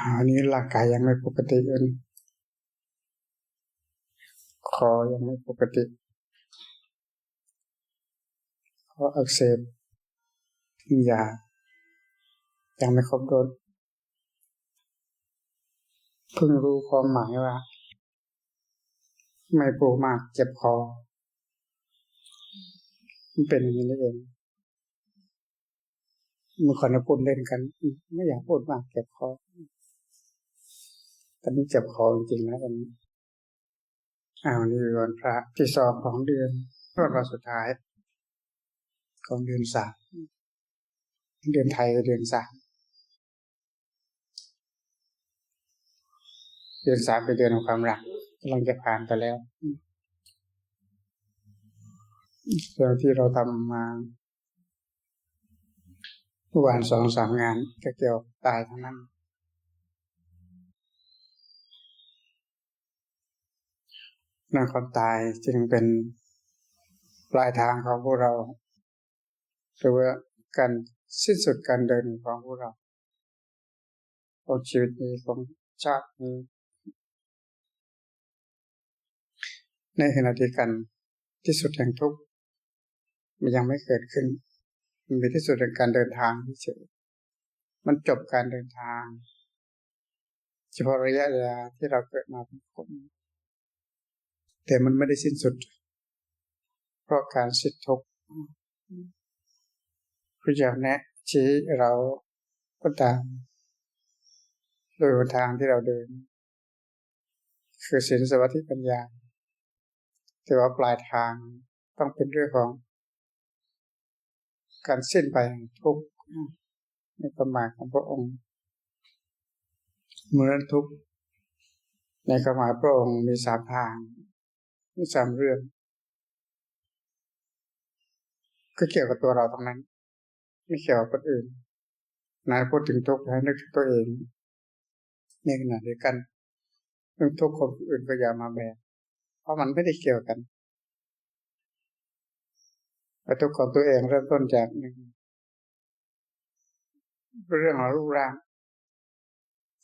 อันนี้ร่างกายยังไม่ปกติอยู่นี่คอยังไม่ปกติคออักเสบกินยายังไม่ครบโดสเพิ่งรู้ความหมายว่า ไม่ปวดมากเจ็บคอมันเป็นอย่างนี้นี่เองเมื่อก่อนเราพูดเล่นกัน ไม่อยากพูดมากเจ็บคอ อนนี้เจ็บคอจริงๆนะตอนนี้อ้าวนี่วันพระที่สองของเดือนวันวันสุดท้าย ของเดือนสามเดือนไทยเดือนสามเดือนสามเป็นเดือนของความรักกำลังจะผ่านไปแล้วเรื่องที่เราทำมาเมื่อวานสองสามงานก็เกี่ยวตายทั้งนั้น นั่นความตายจึงเป็นปลายทางของพวกเราหรือว่าการสิ้นสุดการเดินของพวกเราของชีวิตนี้ของชาตินี้ในขณะที่กันที่สุดแห่งทุกข์มันยังไม่เกิดขึ้น มันเป็นที่สุดแห่งการเดินทางเฉยมันจบการเดินทาง เฉพาะระยะเวลาที่เราเกิดมาเป็นคน แต่มันไม่ได้สิ้นสุด เพราะการสิ้นทุกข์พระเจ้าแนะชี้เราก็ตามโดยทางที่เราเดิน คือศีลสมาธิปัญญา แต่ว่าปลายทางต้องเป็นเรื่องของ การสิ้นไปแห่งทุกข์ในประมาณของพระองค์เมื่อนทุกข์ในความหมายพระองค์มีสามทาง มีสามเรื่อง ก็เกี่ยวกับตัวเราตรงนั้น ไม่เกี่ยวกับคนอื่นนายพูดถึงทุกข์ให้นึกถึงตัวเองในขณะเดียวกันเรื่องทุกข์คนอื่นก็อย่ามาแบกเพราะมันไม่ได้เกี่ยวกันแต่ทุกข์ของตัวเองเริ่มต้นจากหนึ่งเรื่องของรูปร่าง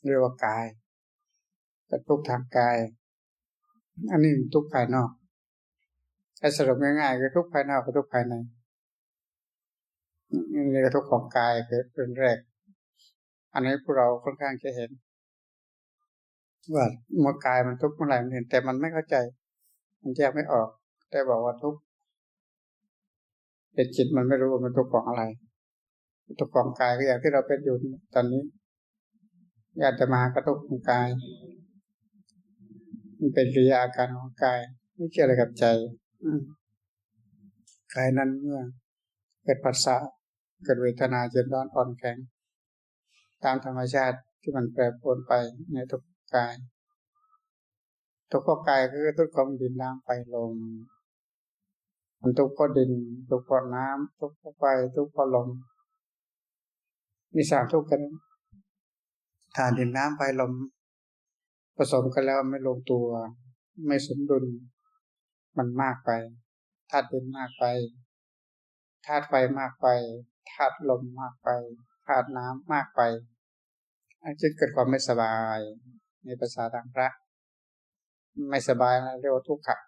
เรียกว่ากายแต่ทุกทางกาย อันนี้ทุกภายนอกถ้าสรุปง่ายๆคือทุกภายนอกกับทุกภายในนี่ก็ทุกของกายคือเป็นแรก อันนี้พวกเราค่อนข้างจะเห็น ว่าเมื่อกายมันทุกข์เมื่อไหร่มันเห็นแต่มันไม่เข้าใจ มันแยกไม่ออก แต่บอกว่าทุกข์แต่จิตมันไม่รู้ว่ามันทุกข์ของอะไรทุกข์ของกายก็อย่างที่เราเป็นอยู่ตอนนี้อยากจะมากระทุกของกาย มันเป็นกิริยาการของกาย ไม่เกี่ยวอะไรกับใจกายนั้นเมื่อ เกิดปัสสะเกิดเวทนาเจ็บร้อนอ่อนแข็ง ตามธรรมชาติที่มันแปรปรวนไปในทุกกายทุกข์กายคือทุกข์ของดินน้ำไฟลมมันทุกข์เพราะดินทุกข์เพราะน้ำทุกข์เพราะไฟทุกข์เพราะลมมีสามทุกข์กันฐานดินน้ำไฟลม ผสมกันแล้วไม่ลงตัว ไม่สมดุล มันมากไปธาตุดินมากไปธาตุไฟมากไปธาตุลมมากไปธาตุน้ำมากไปอาจจะเกิดความไม่สบาย ในภาษาทางพระ ไม่สบายนะเรียกว่าทุกข์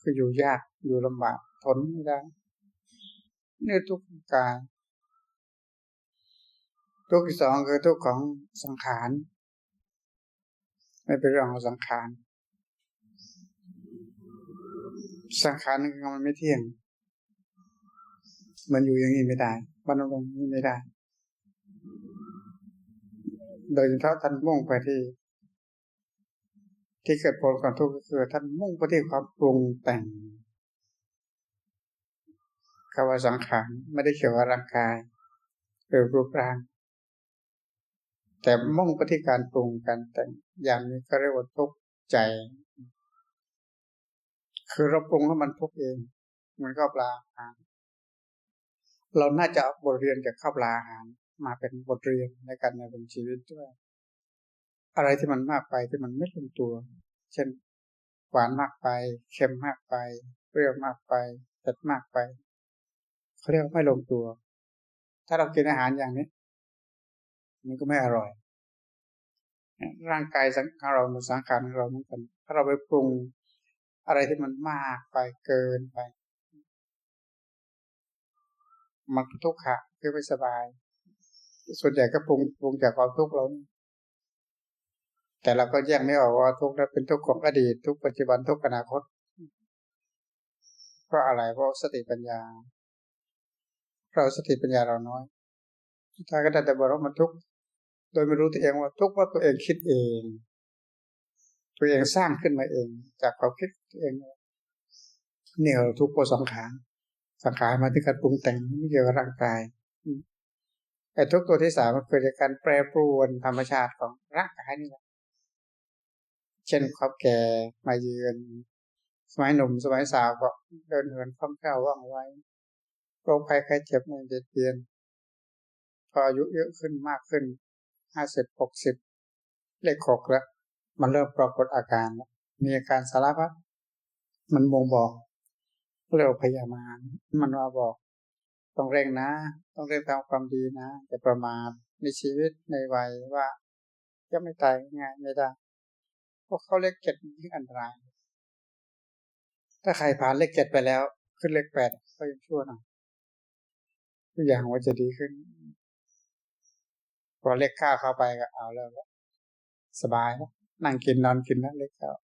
คืออยู่ยากอยู่ลำบากทนไม่ได้นี่ทุกข์กายทุกข์ที่สองคือทุกข์ของสังขาร ไม่เป็นเรื่องของสังขาร สังขารมันไม่เที่ยง มันอยู่อย่างนี้ไม่ได้มันลงนี้ไม่ได้ โดยเฉพาะท่านมุ่งไปที่ ที่เกิดผลความทุกข์ก็คือท่านมุ่งไปที่ความปรุงแต่งคำว่าสังขารไม่ได้เกี่ยวกับร่างกายหรือรูปร่าง แต่มุ่งไปที่การปรุงการแต่งอย่างนี้ก็เรียกว่าทุกข์ใจ คือเราปรุงแล้วมันทุกข์เองมันก็ปลาอาหารเราน่าจะเอาบทเรียนจากข้าวปลาอาหารมาเป็นบทเรียนในการในบนชีวิตด้วย อะไรที่มันมากไปที่มันไม่ลงตัว เช่นหวานมากไปเค็มมากไปเปรี้ยวมากไปเผ็ดมากไปเขาเรียกว่าไม่ลงตัว ถ้าเรากินอาหารอย่างนี้ มันก็ไม่อร่อย ร่างกายสังขารเราสังขารของเราเหมือนกันถ้าเราไปปรุงอะไรที่มันมากไปเกินไป มันทุกข์ขะคือไม่สบาย ส่วนใหญ่ก็ปรุงปรุงจากความทุกข์เราแต่เราก็แยกไม่ออกว่าทุกข์นั้นเป็นทุกข์ของอดีตทุกปัจจุบันทุกอนาคต เพราะอะไรเพราะสติปัญญา เราสติปัญญาเราน้อยสุดท้ายก็ได้แต่บอกว่ามันทุกข์ โดยไม่รู้ตัวเองว่าทุกว่าตัวเองคิดเอง ตัวเองสร้างขึ้นมาเอง จากความคิดตัวเองเนี่ยทุกข์เพราะสังขารสังขารมาที่การปรุงแต่งไม่เกี่ยวกับร่างกายไอ้ทุกตัวที่สามมันเกิดจากการแปรปรวนธรรมชาติของร่างกายนี่แหละเช่นความแก่มาเยือน สมัยหนุ่มสมัยสาวก็เดินเหินคล่องแคล่วว่องไวโรคภัยไข้เจ็บไม่เบียดเบียนพออายุเยอะขึ้นมากขึ้น ห้าสิบหกสิบเลขหกแล้วมันเริ่มปรากฏอาการ มีอาการสารพัดมันบ่งบอกเรียกพยามารมันว่าบอก ต้องเร่งนะ ต้องเร่งทำความดีนะจะประมาทในชีวิตในวัยว่าจะไม่ตายง่ายไม่ได้เพราะเขาเลขเจ็ดยิ่งอันตราย ถ้าใครผ่านเลขเจ็ดไปแล้ว ขึ้นเลขแปดก็ยังชั่วหน่อยทุกอย่างว่าจะดีขึ้น พอเลขข้าวเข้าไปก็เอาแล้วสบายแล้วนั่งกินนอนกินแล้วเลขข้าว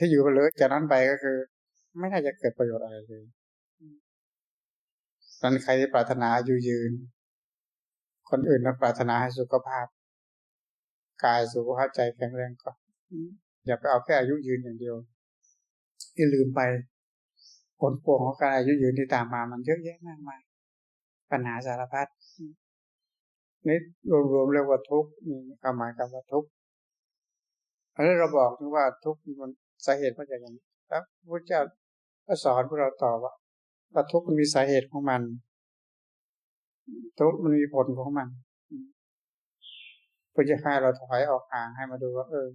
ถ้าอยู่ไปเลยจากนั้นไปก็คือ ไม่น่าจะเกิดประโยชน์อะไรเลยนั้นใครที่ปรารถนาอายุยืน คนอื่นนักปรารถนาให้สุขภาพ กายสุขภาพใจแข็งแรงก็อย่าไปเอาแค่อายุยืนอย่างเดียวที่ลืมไปผลพวงของการอายุยืนที่ตามมามันเยอะแยะมากมาย ปัญหาสารพัดนี่รวมๆเรียกว่าทุกข์มีความหมายคำว่าทุกข์อันนี้เราบอกถึงว่าทุกข์มันสาเหตุมาจากอย่างนี้แล้วพระเจ้าก็สอนพวกเราต่อว่าว่าทุกข์มันมีสาเหตุของมัน ทุกข์มันมีผลของมันเพื่อจะให้เราถอยออกห่างให้มาดูว่า เออ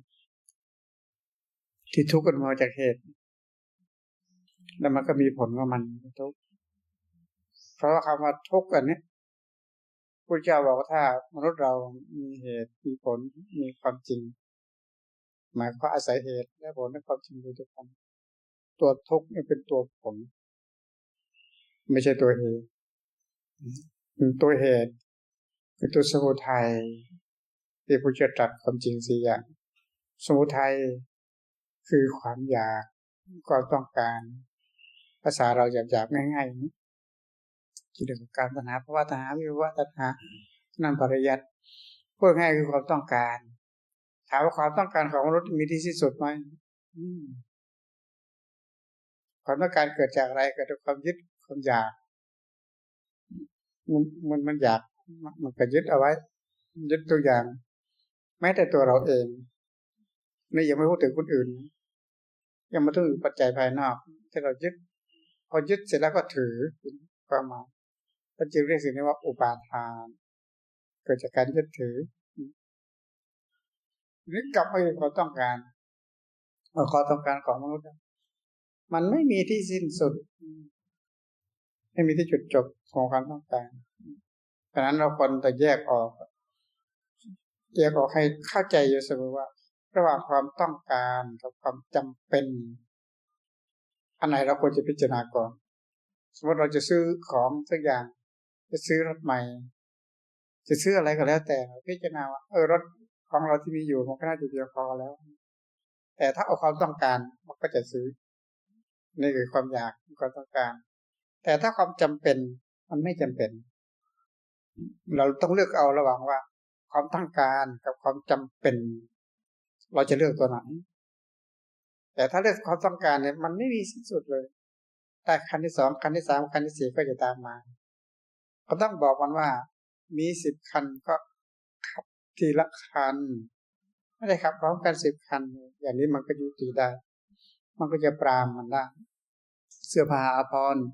ที่ทุกข์กันมาจากเหตุ แล้วมันก็มีผลของมันทุกข์ เพราะว่าคำว่าทุกข์อันนี้พระเจ้าบอกว่าถ้ามนุษย์เรามีเหตุมีผลมีความจริง หมายความอาศัยเหตุและผลและความจริงโดยทุกคนตัวทุกข์นี่เป็นตัวผล ไม่ใช่ตัวเหตุตัวเหตุเป็นตัวสมุทัยที่พระเจ้าตรัสความจริงสี่อย่าง สมุทัยคือความอยากความต้องการ ภาษาเราหยาบๆง่ายๆนี้ กิเลสการตัณหาภาวะตัณหาวิภาวะตัณหานั่นปริยัติพูดง่ายคือความต้องการ ถามว่าความต้องการของมนุษย์มีที่สิ้นสุดไหมความต้องการเกิดจากอะไรเกิดจากความยึดความอยากมันมันมันอยากมันก็ยึดเอาไว้ ยึดตัวอย่าง แม้แต่ตัวเราเองนี่ยังไม่พูดถึงคนอื่น ยังมาถึงปัจจัยภายนอกที่เรายึด พอยึดเสร็จแล้วก็ถือความหมาย ก็จึงเรียกสิ่งนี้ว่าอุปาทาน เกิดจากการยึดถือนี่กลับไปความต้องการความต้องการของมนุษย์ มันไม่มีที่สิ้นสุด ไม่มีที่จุดจบของความต้องการดังนั้นเราควรจะแยกออก แยกออกให้เข้าใจอยู่เสมอว่า ระหว่างความต้องการกับความจำเป็น อันไหนเราควรจะพิจารณาก่อน สมมติเราจะซื้อของสักอย่าง จะซื้อรถใหม่ จะซื้ออะไรก็แล้วแต่พิจารณาว่าเออรถของเราที่มีอยู่มันก็น่าจะเพียงพอแล้ว แต่ถ้าเอาความต้องการมันก็จะซื้อนี่คือความอยากความต้องการ แต่ถ้าความจำเป็นมันไม่จำเป็น เราต้องเลือกเอาระหว่างว่า ความต้องการกับความจำเป็น เราจะเลือกตัวไหนแต่ถ้าเลือกความต้องการเนี่ยมันไม่มีสิ้นสุดเลย แต่คันที่สองคันที่สามคันที่สี่ก็จะตามมา ก็ต้องบอกมันว่า มีสิบคันก็ขับทีละคัน ไม่ได้ขับพร้อมกันสิบคัน อย่างนี้มันก็ยุติได้ มันก็จะปรามมันได้ เสื้อผ้าอาภรณ์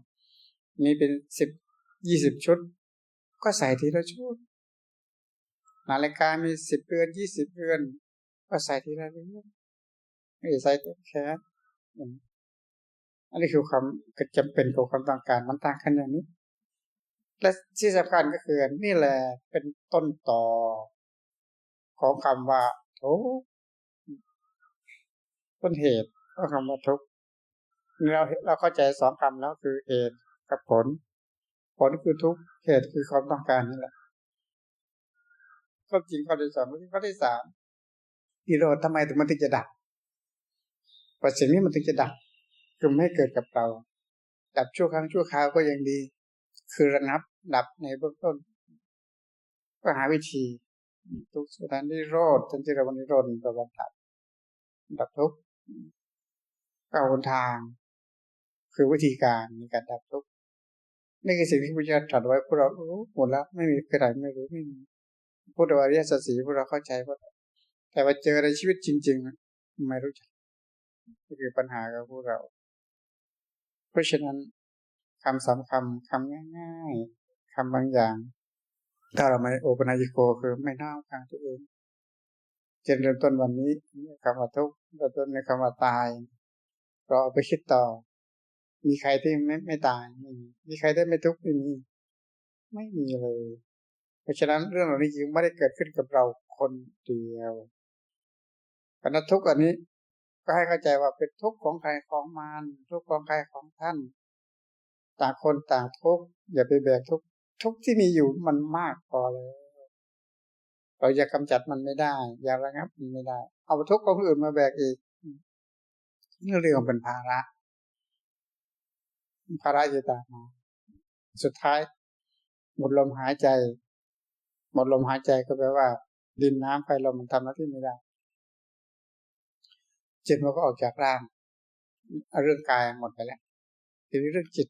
มีเป็นสิบยี่สิบชุด ก็ใส่ทีละชุดนาฬิกามีสิบเรือนยี่สิบเรือน ก็ใส่ทีละเรือนไม่ใส่แต่แค่อันนี้คือความจำเป็นกับความต้องการมันต่างกันอย่างนี้ และที่สำคัญก็คือนี่แหละเป็นต้นต่อของคำว่าทุกต้นเหตุก็คำว่าทุกเราเราเข้าใจสองคำแล้วคือเหตุกับผล ผลคือทุกเหตุคือความต้องการนี่แหละก็จริงข้อที่สองข้อที่สามนิโรธทำไมถึงมันถึงจะดับปัจสิ่งนี้มันถึงจะดับคือไม่เกิดกับเรา ดับชั่วครั้งชั่วคราวก็ยังดี คือระงับ ดับในเบื้องต้น ก็หาวิธี ทุกสถานที่โรดทันทีรวันโรดประวัติดับดับทุกก้าวทาง คือวิธีการในการดับทุกนี่คือสิ่งที่พระเจ้าตรัสไว้พวกเรารู้หมดแล้วไม่มีใครไม่รู้ไม่มีพุทธวารีสัสีพวกเราเข้าใจหมดแต่ว่าเจอในชีวิตจริงๆไม่รู้จักนี่คือปัญหากับพวกเรา เพราะฉะนั้นคำสำคำคำง่าย คำบางอย่าง ถ้าเราไม่โอปนายิโกคือไม่น่าฟังตัวเองเช่นเริ่มต้นวันนี้คำว่าทุกข์เริ่มต้นในคำว่าตาย เราเอาไปคิดต่อ มีใครที่ไม่ไม่ตายไม่มีมีใครได้ไม่ทุกข์ไม่มีไม่มีเลย เพราะฉะนั้นเรื่องเหล่านี้จึงไม่ได้เกิดขึ้นกับเราคนเดียวปัญหาทุกข์อันนี้ ก็ให้เข้าใจว่าเป็นทุกข์ของใครของมันทุกข์ของใครของท่าน ต่างคนต่างทุกข์อย่าไปแบกทุกข์ ทุกที่มีอยู่มันมากพอเลยเราจะกำจัดมันไม่ได้ อย่าระงับมันไม่ได้ เอาทุกข์ของอื่นมาแบกอีกนี่เรื่องเป็นภาระ ภาระจะตามมา สุดท้าย หมดลมหายใจ หมดลมหายใจก็แปลว่า ดินน้ำไฟลมมันทำหน้าที่ไม่ได้จิตมันก็ออกจากร่าง เรื่องกายหมดไปแล้วทีนี้เรื่องจิต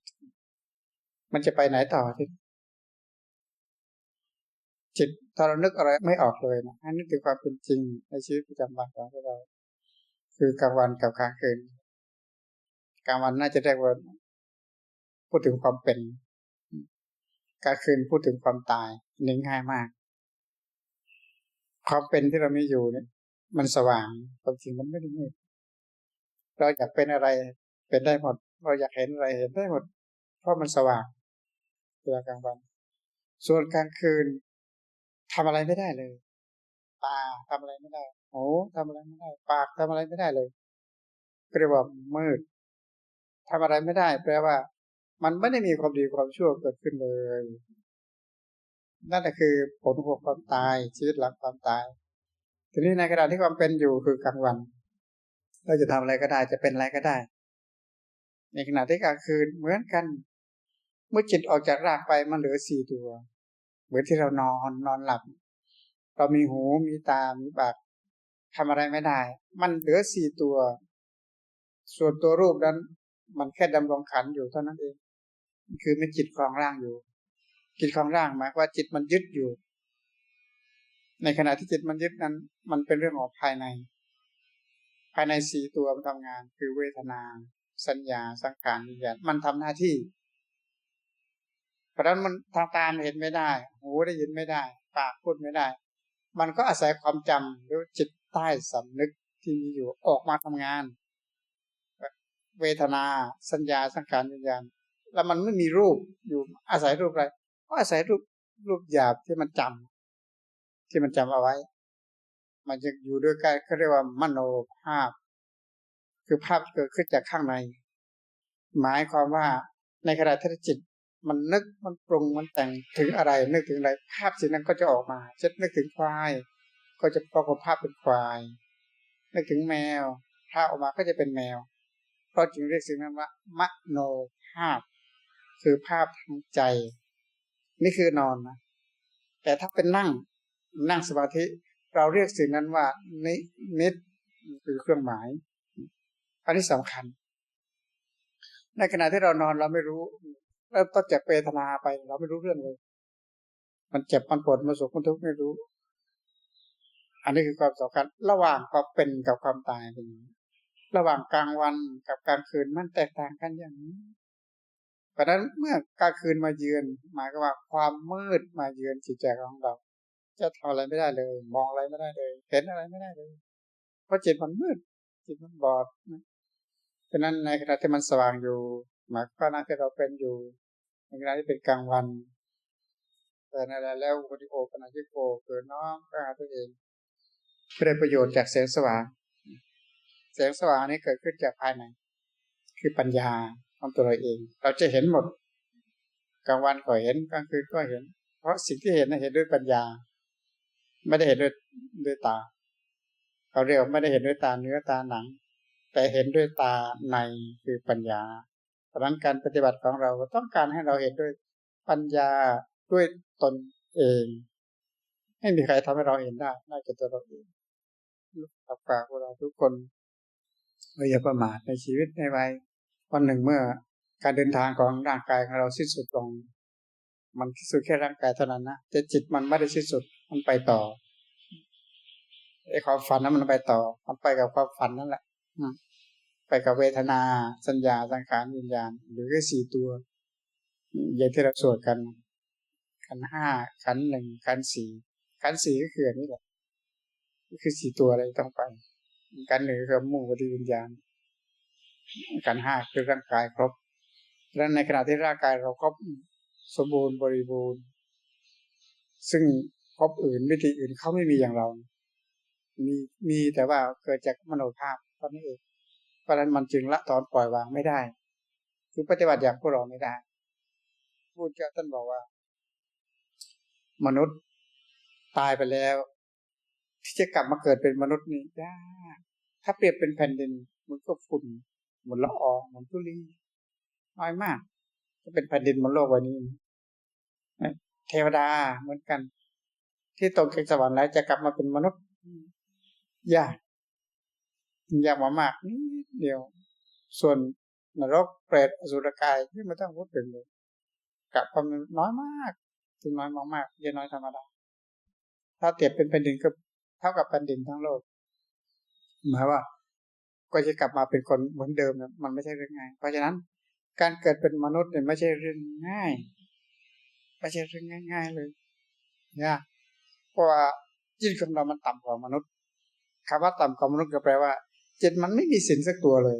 มันจะไปไหนต่อที่ จิตตอนเรานึกอะไรไม่ออกเลยนะอันนี้คือความเป็นจริงในชีวิตประจำวันของเรา คือกลางวันกับกลางคืนกลางวันน่าจะเรียกว่าพูดถึงความเป็นกลางคืนพูดถึงความตายนี่ง่ายมาก ความเป็นที่เรามีอยู่เนี่ย มันสว่างความจริงมันไม่ได้มืดเราอยากเป็นอะไรเป็นได้หมด เราอยากเห็นอะไรเห็นได้หมด เพราะมันสว่างเวลากลางวัน ส่วนกลางคืน ทำอะไรไม่ได้เลย ตาทำอะไรไม่ได้หูทำอะไรไม่ได้ ปากทำอะไรไม่ได้เลยเรียกว่ามืดทำอะไรไม่ได้ แปลว่า มันไม่ได้มีความดีความชั่วเกิดขึ้นเลย นั่นแหละคือผลของความตายชีวิตหลังความตาย ทีนี้ในขณะที่ความเป็นอยู่คือกลางวัน เราจะทำอะไรก็ได้จะเป็นอะไรก็ได้ ในขณะที่กลางคืนเหมือนกัน เมื่อจิตออกจากร่างไปมันเหลือสี่ตัว เหมือนที่เรานอนนอนหลับ เรามีหูมีตา มีปากทำอะไรไม่ได้ มันเหลือสี่ตัว ส่วนตัวรูปนั้น มันแค่ดำรงขันอยู่เท่านั้นเอง คือมันจิตครองร่างอยู่ จิตครองร่างหมายว่าจิตมันยึดอยู่ ในขณะที่จิตมันยึดนั้น มันเป็นเรื่องของภายใน ภายในสี่ตัวมันทำงาน คือเวทนา สัญญา สังขารวิญญาณมันทำหน้าที่ ราะนั้นมันทางตาเห็นไม่ได้ หูได้ยินไม่ได้ ปากพูดไม่ได้ มันก็อาศัยความจำหรือจิตใต้สำนึกที่มีอยู่ออกมาทำงาน เวทนาสัญญาสังขารวิญญาณแล้วมันไม่มีรูปอยู่อาศัยรูปอะไรก็อาศัยรูปรูปหยาบที่มันจำที่มันจำเอาไว้ มันจะอยู่ด้วยกันเขาเรียกว่ามโนภาพ คือภาพเกิดขึ้นจากข้างใน หมายความว่าในขณะที่จิต มันนึกมันปรุงมันแต่งถึงอะไร นึกถึงอะไร ภาพสิ่งนั้นก็จะออกมาเช่นนึกถึงควาย ก็จะปรากฏภาพเป็นควาย นึกถึงแมวภาพออกมาก็จะเป็นแมว เพราะจึงเรียกสิ่งนั้นว่ามโนภาพ คือภาพทางใจ นี่คือนอนนะแต่ถ้าเป็นนั่งนั่งสมาธิ เราเรียกสิ่งนั้นว่านิมิตคือเครื่องหมาย อันนี้สำคัญ ในขณะที่เรานอนเราไม่รู้ เริ่มต้นจากเวทนาไป เราไม่รู้เรื่องเลย มันเจ็บมันปวดมันสุขมันทุกข์ไม่รู้ อันนี้คือความสำคัญระหว่างความเป็นกับความตายเป็นระหว่างกลางวันกับกลางคืนมันแตกต่างกันอย่างนี้เพราะนั้นเมื่อกลางคืนมาเยือน หมายก็ว่าความมืดมาเยือนจิตใจของเรา จะทำอะไรไม่ได้เลย มองอะไรไม่ได้เลย เห็นอะไรไม่ได้เลย เพราะจิตมันมืด จิตมันบอดนะฉะนั้นในขณะที่มันสว่างอยู่ หมายก็นั่นที่เราเป็นอยู่ในขณะที่เป็นกลางวัน แต่ในแล้วคนที่โอปนาชิโกเกิดน้อมก็หาตัวเองไม่ได้ประโยชน์จากแสงสว่างแสงสว่างนี้เกิดขึ้นจากภายใน คือปัญญาของตัวเราเอง เราจะเห็นหมดกลางวันก็เห็นกลางคืนก็เห็น เพราะสิ่งที่เห็นนั้นเห็นด้วยปัญญา ไม่ได้เห็นด้วยด้วยตาเขาเรียกไม่ได้เห็นด้วยตาเนื้อตาหนัง แต่เห็นด้วยตาในคือปัญญา เพราะนั้นการปฏิบัติของเราต้องการให้เราเห็นด้วยปัญญาด้วยตนเอง ไม่มีใครทำให้เราเห็นได้นอกจากตัวเราเองกับฝากพวกเราทุกคนอย่าประมาทในชีวิตในวัยวันหนึ่งเมื่อการเดินทางของร่างกายของเราสิ้นสุดลง มันสิ้นสุดแค่ร่างกายเท่านั้นนะแต่จิตมันไม่ได้สิ้นสุดมันไปต่อไอ้ความฝันนั้นมันไปต่อ มันไปกับความฝันนั่นแหละ ไปกับเวทนา สัญญาสังขารวิญญาณ หรือแค่สี่ตัวอย่างที่เราสวดกัน ขันห้าขันหนึ่งขันสี่ขันสี่ก็คืออันนี้แหละก็คือสี่ตัวอะไรต้องไปขันหนึ่งคือมุ่งปฏิวิญญาณขันห้าคือร่างกายครบ และในขณะที่ร่างกายเราครบสมบูรณ์บริบูรณ์ ซึ่งครบอื่นวิธีอื่นเขาไม่มีอย่างเรา มีมีแต่ว่าเกิดจากมโนภาพเท่านั้เอง ราะนั้นมันจึงละถอนปล่อยวางไม่ได้ คือปฏิบัติอย่างพวกเราไม่ได้พูดเจ้าท่านบอกว่า มนุษย์ตายไปแล้ว ที่จะกลับมาเกิดเป็นมนุษย์นี่ยากถ้าเปรียบเป็นแผ่นดินมันก็ฝุ่นเหมือนละอองเหมือนทุลีน้อยมากจะเป็นแผ่นดินบนโลกวันนี้เทวดาเหมือนกัน ที่ตกจากสวรรค์แล้วจะกลับมาเป็นมนุษย์ยาก ยากมากนิดเดียว ส่วนนรกเปรตอสุรกายที่ไม่ต้องพูดถึงเลยกับความน้อยมากถึงน้อยมากๆเยอะน้อยธรรมดาถ้าเทียบเป็นแผ่นดินก็เท่ากับแผ่นดินทั้งโลกหมายว่า ก็จะกลับมาเป็นคนเหมือนเดิมนะมันไม่ใช่เรื่องง่าย เพราะฉะนั้น การเกิดเป็นมนุษย์เนี่ยไม่ใช่เรื่องง่าย ไม่ใช่เรื่องง่าย ๆเลยนยเพราะว่าจิตของเรามันต่ำกว่ามนุษย์คำว่าต่ำกว่ามนุษย์ก็แปลว่า จิตมันไม่มีสินสักตัวเลย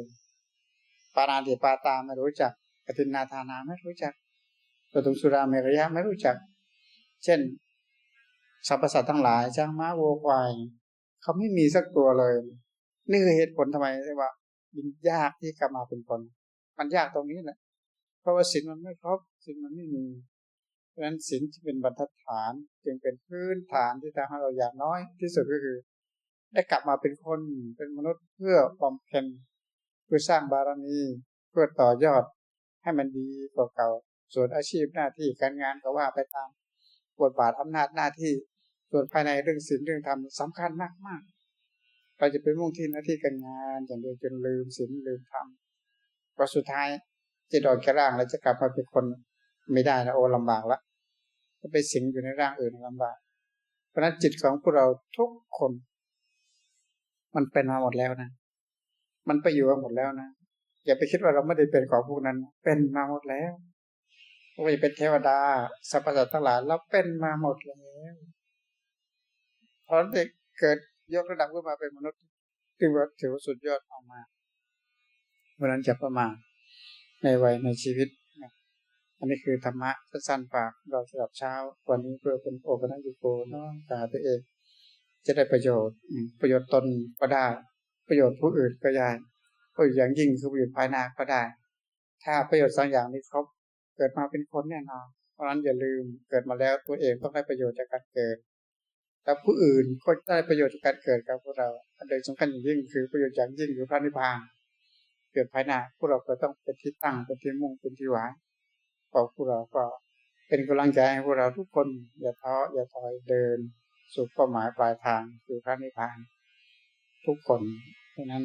ปานาติปาตาไม่รู้จักปฏินาทานาไม่รู้จักปตุสุราเมรยะไม่รู้จัก เช่นสรรพสัตว์ทั้งหลายช้างม้าวัวควายเขาไม่มีสักตัวเลย นี่คือเหตุผลทำไมที่ว่ายินยากที่กลับมาเป็นคน มันยากตรงนี้แหละ เพราะว่าศีลมันไม่ครบศีลมันไม่มีเพราะฉะนั้นศีลที่เป็นบรรทัดฐานจึงเป็นพื้นฐานที่ทำให้เราอยางน้อยที่สุดก็คือ ได้กลับมาเป็นคนเป็นมนุษย์เพื่อบำเพ็ญเพื่อสร้างบารมีเพื่อต่อยอดให้มันดีกว่าเก่า ส่วนอาชีพหน้าที่การงานก็ว่าไปตามบทบาทอำนาจหน้าที่ ส่วนภายในเรื่องศีลเรื่องธรรมสำคัญมากมากเราจะเป็นมุ่งที่หน้าที่การงานอย่างเดียวจนลืมศีลลืมธรรมพอสุดท้ายจะดอดกระร่างแล้วจะกลับมาเป็นคนไม่ได้นะโอ้ลำบากละจะไปสิงอยู่ในร่างอื่นลำบาก เพราะนั้นจิตของพวกเราทุกคน มันเป็นมาหมดแล้วนะ มันไปอยู่มาหมดแล้วนะ อย่าไปคิดว่าเราไม่ได้เป็นของพวกนั้น เป็นมาหมดแล้วว่าจะเป็นเทวดาสัพพสัตว์ทั้งหลายเราเป็นมาหมดแล้วพอเด็กเกิดยกระดับขึ้นมาเป็นมนุษย์ถือว่าถือว่าสุดยอดออกมาเพราะนั้นจะประมาณในวัยในชีวิต อันนี้คือธรรมะสั้นๆฝากเราสำหรับเช้า วันนี้เพื่อเป็นโอปัญญโกน้องกาตัวเอง จะได้ประโยชน์ ประโยชน์ตนก็ได้ ประโยชน์ผู้อื่นก็ได้ประโยชน์อย่างยิ่งคือประโยชน์ภายในก็ได้ ถ้าประโยชน์สองอย่างนี้ครบ เกิดมาเป็นคนแน่นอนเพราะฉะนั้นอย่าลืมเกิดมาแล้วตัวเองต้องได้ประโยชน์จากการเกิดแต่ผู้อื่นก็ได้ประโยชน์จากการเกิดกับพวกเราโดยสำคัญอย่างยิ่งคือประโยชน์อย่างยิ่งคือพระนิพพานเกิดภายหน้าพวกเราก็ต้องเป็นที่ตั้งเป็นที่มุ่งเป็นที่หวังพอพวกเราก็เป็นกำลังใจให้พวกเราทุกคนอย่าท้ออย่าถอยเดิน สู่เป้าหมายปลายทางคือพระนิพพาน ทุกคนเพราะนั้น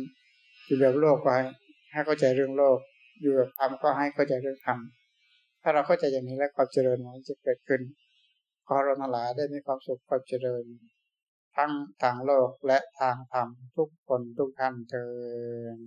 อยู่แบบโลกไปให้เข้าใจเรื่องโลก อยู่แบบธรรมก็ให้เข้าใจเรื่องธรรมถ้าเราเข้าใจอย่างนี้แล้วความเจริญมันจะเกิดขึ้นขอเราทั้งหลายได้มีความสุขความเจริญ ทั้งทางโลกและทางธรรมทุกคนทุกท่านเถิด